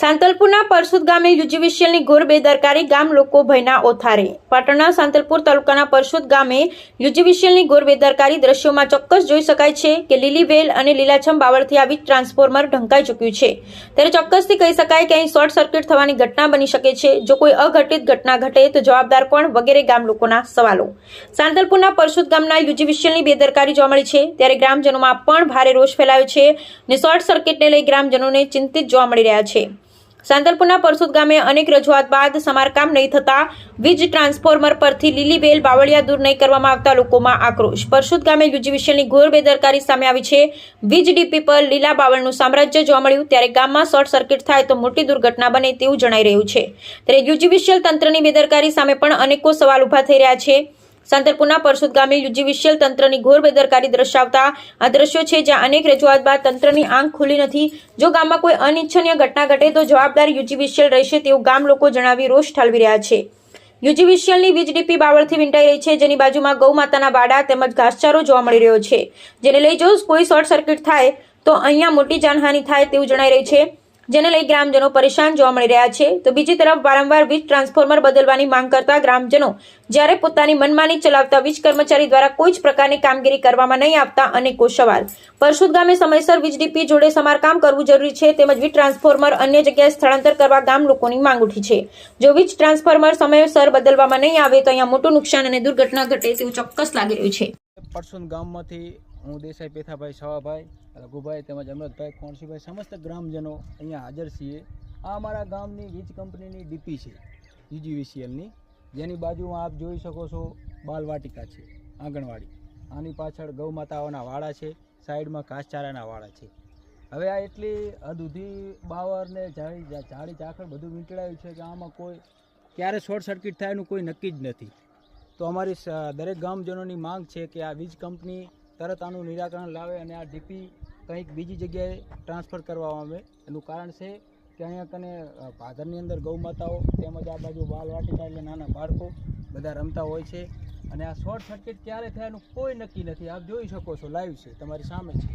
સાંતલપુરના પરસુદ ગામે યુજીવીસીએલની ઘોર બેદરકારી ગામ લોકો ભયના ઓથારે. પાટણના સાંતલપુર તાલુકાના પરસુદ ગામે યુજીવીસીએલની ઘોર બેદરકારી દ્રશ્યોમાં ચોક્કસ જોઈ શકાય છે કે લીલી વેલ અને લીલાછમ બાવળથી આવી ટ્રાન્સફોર્મર ઢંકાઈ ચૂક્યું છે. ત્યારે ચોક્કસથી કહી શકાય કે અહીં શોર્ટ સર્કિટ થવાની ઘટના બની શકે છે. જો કોઈ અઘટિત ઘટના ઘટે તો જવાબદાર કોણ? વગેરે ગામ લોકોના સવાલો. સાંતલપુરના પરસુદ ગામના યુજીવીસીએલની બેદરકારી જોવા મળી છે. ત્યારે ગ્રામજનોમાં પણ ભારે રોષ ફેલાયો છે અને શોર્ટ સર્કિટને લઈ ગ્રામજનોને ચિંતિત જોવા મળી રહ્યા છે. સાંતલપુરના પરસુદ ગામે અનેક રજૂઆત બાદ સમારકામ નહીં થતા વીજ ટ્રાન્સફોર્મર પરથી લીલી બેલ બાવળિયા દૂર નહીં કરવામાં આવતા લોકોમાં આક્રોશ. પરસુદ ગામે યુજીવીસીએલની ઘોર બેદરકારી સામે આવી છે. વીજ ડીપી પર લીલા બાવળનું સામ્રાજ્ય જોવા મળ્યું. ત્યારે ગામમાં શોર્ટ સર્કિટ થાય તો મોટી દુર્ઘટના બને તેવું જણાઈ રહ્યું છે. ત્યારે યુજીવીસીએલ તંત્રની બેદરકારી સામે પણ અનેકો સવાલ ઊભા થઈ રહ્યા છે. સાંતલપુરના પરસુદ ગામે યુજીવિશિયલ તંત્રની ઘોર બેદરકારી દર્શાવતા આ દ્રશ્યો છે જ્યાં અનેક રજૂઆત બાદ તંત્રની આંખ ખુલી નથી. જો ગામમાં કોઈ અનિચ્છનીય ઘટના ઘટે તો જવાબદાર યુજીવિશિયલ રહેશે તેવું ગામ લોકો જણાવી રોષ ઠાલવી રહ્યા છે. યુજીવિશિયલની વીજ ડીપી બાવળથી વીંટાઈ રહી છે, જેની બાજુમાં ગૌ માતાના બાડા તેમજ ઘાસચારો જોવા મળી રહ્યો છે. જેને લઈ જો કોઈ શોર્ટ સર્કિટ થાય, તો અહીંયા મોટી જાનહાનિ થાય તેવું જણાઈ રહ્યું છે. જેને લઈ ગ્રામજનો પરેશાન જોવા મળી રહ્યા છે. તો બીજી તરફ વારંવાર વીજ ટ્રાન્સફોર્મર બદલવાની માંગ કરતા ગ્રામજનો જ્યારે પોતાની મનમાની ચલાવતા વીજ કર્મચારી દ્વારા કોઈ જ પ્રકારની કામગીરી કરવામાં નહીં આવતા અનેકો સવાલ. પરશુદ ગામે સમયસર વીજ ડીપી જોડે સમારકામ કરવું જરૂરી છે તેમજ વીજ ટ્રાન્સફોર્મર અન્ય જગ્યાએ સ્થળાંતર કરવા ગામ લોકોની માંગ ઉઠી છે. જો વીજ ટ્રાન્સફોર્મર સમયસર બદલવામાં નહીં આવે તો અહીંયા મોટું નુકસાન અને દુર્ઘટના ઘટે તેવું ચોક્કસ લાગી રહ્યું છે. પરસુન ગામમાંથી હું દેસાઈ પેથાભાઈ સવાભાઈ રઘુભાઈ તેમજ અમરતભાઈ કોણસીભાઈ સમસ્ત ગ્રામજનો અહીંયા હાજર છીએ. આ અમારા ગામની વીજ કંપનીની ડીપી છે યુજીવીસીએલની જેની બાજુમાં આપ જોઈ શકો છો બાલવાટિકા છે, આંગણવાડી. આની પાછળ ગૌ માતાઓના વાળા છે, સાઈડમાં ઘાસચારાના વાડા છે. હવે આ એટલી હદ સુધી બાવર ને જાળી જાળી ઝાખર બધું વીંટળાયું છે કે આમાં કોઈ, ક્યારે શોર્ટ સર્કિટ થાય એનું કોઈ નક્કી જ નથી. તો અમારી દરેક ગામજનોની માંગ છે કે આ વીજ કંપની તરત આનું નિરાકરણ લાવે અને આ ડીપી કંઈક બીજી જગ્યાએ ટ્રાન્સફર કરવામાં આવે. એનું કારણ છે કે અહીંયા કને ભાદરની અંદર ગૌમાતાઓ તેમજ આ બાજુ બાલ વાટિકા એટલે નાના બાળકો બધા રમતા હોય છે. અને આ શોર્ટ સર્કિટ ક્યારે થાય એનું કોઈ નક્કી નથી. આપ જોઈ શકો છો લાઈવ છે, તમારી સામે છે.